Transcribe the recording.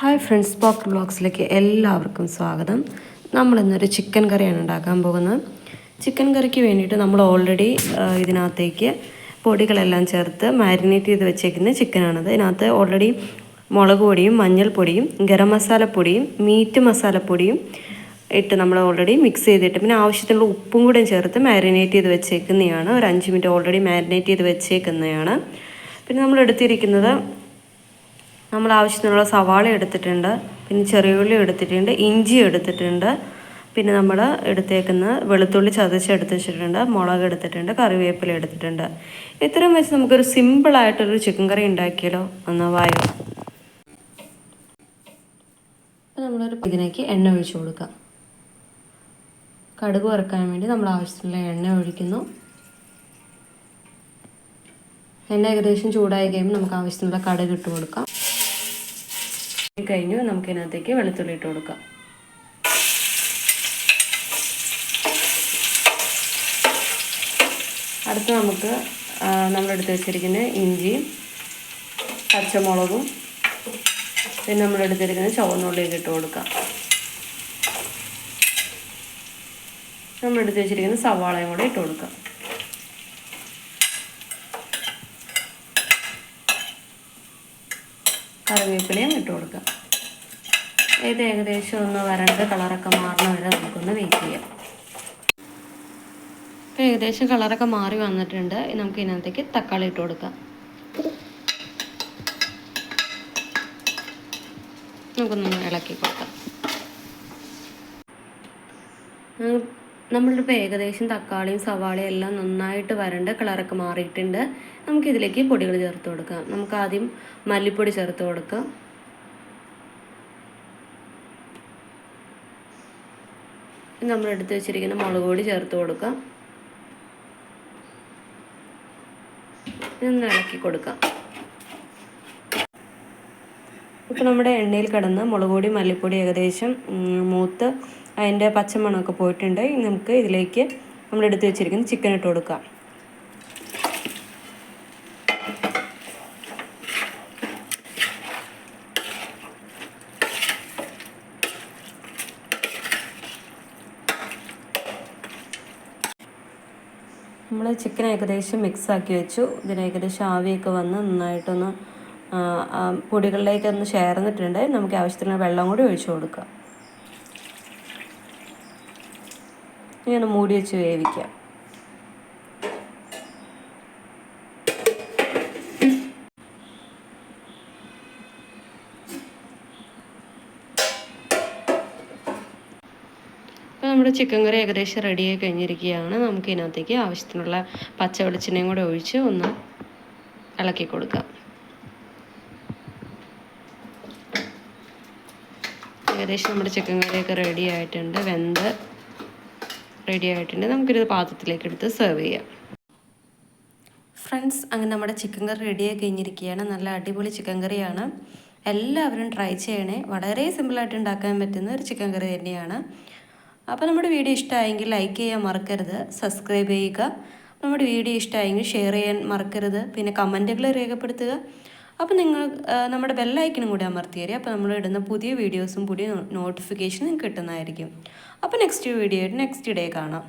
Hi friends Pokker ബ്ലോഗ്സിലേക്ക് എല്ലാവർക്കും സ്വാഗതം. നമ്മൾ ഇന്നൊരു ചിക്കൻ കറിയാണ് ഉണ്ടാക്കാൻ പോകുന്നത്. ചിക്കൻ കറിക്ക് വേണ്ടിയിട്ട് നമ്മൾ ഓൾറെഡി ഇതിനകത്തേക്ക് പൊടികളെല്ലാം ചേർത്ത് മാരിനേറ്റ് ചെയ്ത് വെച്ചേക്കുന്ന ചിക്കനാണത് ഇതിനകത്ത് ഓൾറെഡി മുളക് പൊടിയും മഞ്ഞൾപ്പൊടിയും ഗരം മസാലപ്പൊടിയും മീറ്റ് മസാലപ്പൊടിയും ഇട്ട് നമ്മൾ ഓൾറെഡി മിക്സ് ചെയ്തിട്ട് പിന്നെ ആവശ്യത്തിനുള്ള ഉപ്പും കൂടെ ചേർത്ത് മാരിനേറ്റ് ചെയ്ത് വെച്ചേക്കുന്നതാണ്. ഒരു അഞ്ച് മിനിറ്റ് ഓൾറെഡി മാരിനേറ്റ് ചെയ്ത് വെച്ചേക്കുന്നതാണ്. പിന്നെ നമ്മൾ എടുത്തിരിക്കുന്നത് നമ്മൾ ആവശ്യത്തിനുള്ള സവാള എടുത്തിട്ടുണ്ട് പിന്നെ ചെറിയ ഉള്ളി എടുത്തിട്ടുണ്ട് ഇഞ്ചി എടുത്തിട്ടുണ്ട് പിന്നെ നമ്മൾ എടുത്തേക്കുന്ന വെളുത്തുള്ളി ചതച്ചെടുത്ത് വെച്ചിട്ടുണ്ട് മുളക് എടുത്തിട്ടുണ്ട് കറിവേപ്പില എടുത്തിട്ടുണ്ട്. ഇത്രയും വെച്ച് നമുക്കൊരു സിമ്പിളായിട്ടൊരു ചിക്കൻ കറി ഉണ്ടാക്കിയാലോ? ഒന്ന് വായോ. അപ്പോൾ നമ്മളൊരു ഇതിലേക്ക് എണ്ണ ഒഴിച്ചു കൊടുക്കാം. കടുക് വറുക്കാൻ വേണ്ടി നമ്മൾ ആവശ്യത്തിനുള്ള എണ്ണ ഒഴിക്കുന്നു. എണ്ണ ഏകദേശം ചൂടായി കഴിയുമ്പോൾ നമുക്ക് ആവശ്യത്തിനുള്ള കടുക് ഇട്ട് കൊടുക്കാം. കഴിഞ്ഞു നമുക്ക് ഇതിനകത്തേക്ക് വെളുത്തുള്ളി ഇട്ട് കൊടുക്കാം. അടുത്ത് നമുക്ക് നമ്മളെടുത്ത് വെച്ചിരിക്കുന്ന ഇഞ്ചിയും പച്ചമുളകും പിന്നെ നമ്മളെടുത്തിരിക്കുന്ന ചുവന്നുള്ളിയൊക്കെ ഇട്ട് കൊടുക്കാം. നമ്മളെടുത്ത് വെച്ചിരിക്കുന്ന സവാളയും കൂടെ ഇട്ട് കൊടുക്കാം. കറിവേപ്പിലയും ഇട്ട് കൊടുക്കാം. ഇത് ഏകദേശം ഒന്ന് വരണ്ട് കളറൊക്കെ മാറണ വരെ നമുക്കൊന്ന് വെയിറ്റ് ചെയ്യാം. ഇപ്പം ഏകദേശം കളറൊക്കെ മാറി വന്നിട്ടുണ്ട്. നമുക്ക് ഇതിനകത്തേക്ക് തക്കാളി ഇട്ട് കൊടുക്കാം. നമുക്കൊന്ന് ഇളക്കി കൊടുക്കാം. നമ്മളിപ്പോൾ ഏകദേശം തക്കാളിയും സവാളയും എല്ലാം നന്നായിട്ട് വരണ്ട കളറൊക്കെ മാറിയിട്ടുണ്ട്. നമുക്കിതിലേക്ക് പൊടികൾ ചേർത്ത് കൊടുക്കാം. നമുക്ക് ആദ്യം മല്ലിപ്പൊടി ചേർത്ത് കൊടുക്കാം. നമ്മൾ എടുത്ത് വെച്ചിരിക്കുന്ന മുളക് പൊടി ചേർത്ത് കൊടുക്കാം. ഇതൊന്ന് ഇളക്കി കൊടുക്കാം. ഇപ്പോൾ നമ്മുടെ എണ്ണയിൽ കിടന്ന് മുളക് പൊടി മല്ലിപ്പൊടി ഏകദേശം മൂത്ത് അതിന്റെ പച്ചമണമൊക്കെ പോയിട്ടുണ്ട്. ഇനി നമുക്ക് ഇതിലേക്ക് നമ്മൾ എടുത്ത് വെച്ചിരിക്കുന്ന ചിക്കൻ ഇട്ട് കൊടുക്കാം. നമ്മൾ ചിക്കൻ ഏകദേശം മിക്സ് ആക്കി വെച്ചു. ഇതിന് ഏകദേശം ആവിയൊക്കെ വന്ന് നന്നായിട്ടൊന്ന് പൊടികളിലേക്കൊന്ന് ചേർന്നിട്ടുണ്ട്. നമുക്ക് ആവശ്യത്തിന് വെള്ളം കൂടി ഒഴിച്ചു കൊടുക്കാം. ഇങ്ങനെ മൂടി വെച്ച് വേവിക്കാം. അപ്പോൾ നമ്മുടെ ചിക്കൻ കറി ഏകദേശം റെഡിയായി കഴിഞ്ഞിരിക്കുകയാണ്. നമുക്ക് ഇതിനകത്തേക്ക് ആവശ്യത്തിനുള്ള പച്ച വെളിച്ചെണ്ണയും കൂടെ ഒഴിച്ച് ഒന്ന് ഇളക്കി കൊടുക്കാം. ഏകദേശം നമ്മുടെ ചിക്കൻ കറിയൊക്കെ റെഡി ആയിട്ടുണ്ട്. വെന്ത് റെഡി ആയിട്ടുണ്ട്. നമുക്കൊരു പാത്രത്തിലേക്ക് എടുത്ത് സെർവ് ചെയ്യാം. ഫ്രണ്ട്സ് അങ്ങനെ നമ്മുടെ ചിക്കൻ കറി റെഡിയായി കഴിഞ്ഞിരിക്കുകയാണ്. നല്ല അടിപൊളി ചിക്കൻ കറിയാണ് എല്ലാവരും ട്രൈ ചെയ്യണേ. വളരെ സിമ്പിളായിട്ട് ഉണ്ടാക്കാൻ പറ്റുന്ന ഒരു ചിക്കൻ കറി തന്നെയാണ്. അപ്പോൾ നമ്മുടെ വീഡിയോ ഇഷ്ടമായെങ്കിൽ ലൈക്ക് ചെയ്യാൻ മറക്കരുത്. സബ്സ്ക്രൈബ് ചെയ്യുക. നമ്മുടെ വീഡിയോ ഇഷ്ടമായെങ്കിൽ ഷെയർ ചെയ്യാൻ മറക്കരുത്. പിന്നെ കമന്റുകൾ രേഖപ്പെടുത്തുക. അപ്പോൾ നിങ്ങൾ നമ്മുടെ ബെല്ലൈക്കനും കൂടി അമർത്തിയേരി അപ്പോൾ നമ്മൾ ഇടുന്ന പുതിയ വീഡിയോസും പുതിയ നോട്ടിഫിക്കേഷനും കിട്ടുന്നതായിരിക്കും. അപ്പോൾ നെക്സ്റ്റ് വീഡിയോ നെക്സ്റ്റ് ഡേ കാണാം.